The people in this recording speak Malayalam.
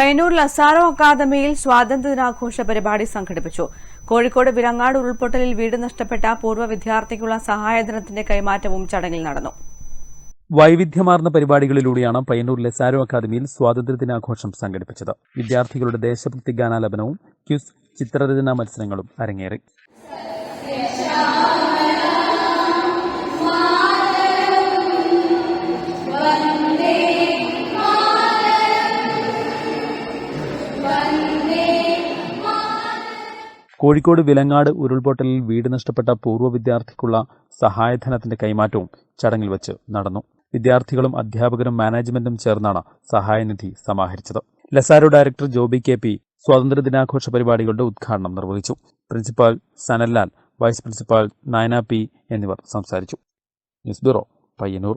പയ്യന്നൂർ ലസാറോ അക്കാദമിയിൽ സ്വാതന്ത്ര്യദിനാഘോഷ പരിപാടി സംഘടിപ്പിച്ചു. കോഴിക്കോട് വിലങ്ങാട് ഉരുൾപൊട്ടലിൽ വീട് നഷ്ടപ്പെട്ട പൂർവ വിദ്യാർത്ഥിക്കുള്ള സഹായധനത്തിന്റെ കൈമാറ്റവും ചടങ്ങിൽ നടന്നു. വൈവിധ്യമാർന്ന പരിപാടികളിലൂടെയാണ് പയ്യന്നൂർ ലസാരോ അക്കാദമിയിൽ സ്വാതന്ത്ര്യദിനാഘോഷം സംഘടിപ്പിച്ചത്. വിദ്യാർത്ഥികളുടെ ദേശഭക്തി ഗാനാലപനവും ക്യൂസ് ചിത്രരചനാ മത്സരങ്ങളും അരങ്ങേറി. കോഴിക്കോട് വിലങ്ങാട് ഉരുൾപൊട്ടലിൽ വീട് നഷ്ടപ്പെട്ട പൂർവ വിദ്യാർത്ഥിക്കുള്ള സഹായധനത്തിന്റെ കൈമാറ്റവും ചടങ്ങിൽ വെച്ച് നടന്നു. വിദ്യാർത്ഥികളും അധ്യാപകരും മാനേജ്മെന്റും ചേർന്നാണ് സഹായനിധി സമാഹരിച്ചത്. Lazaro director Joby K P സ്വാതന്ത്ര്യദിനാഘോഷ പരിപാടികളുടെ ഉദ്ഘാടനം നിർവഹിച്ചു. Principal Sanallal vice principal Nayana P എന്നിവർ സംസാരിച്ചു. News bureau Payyanur.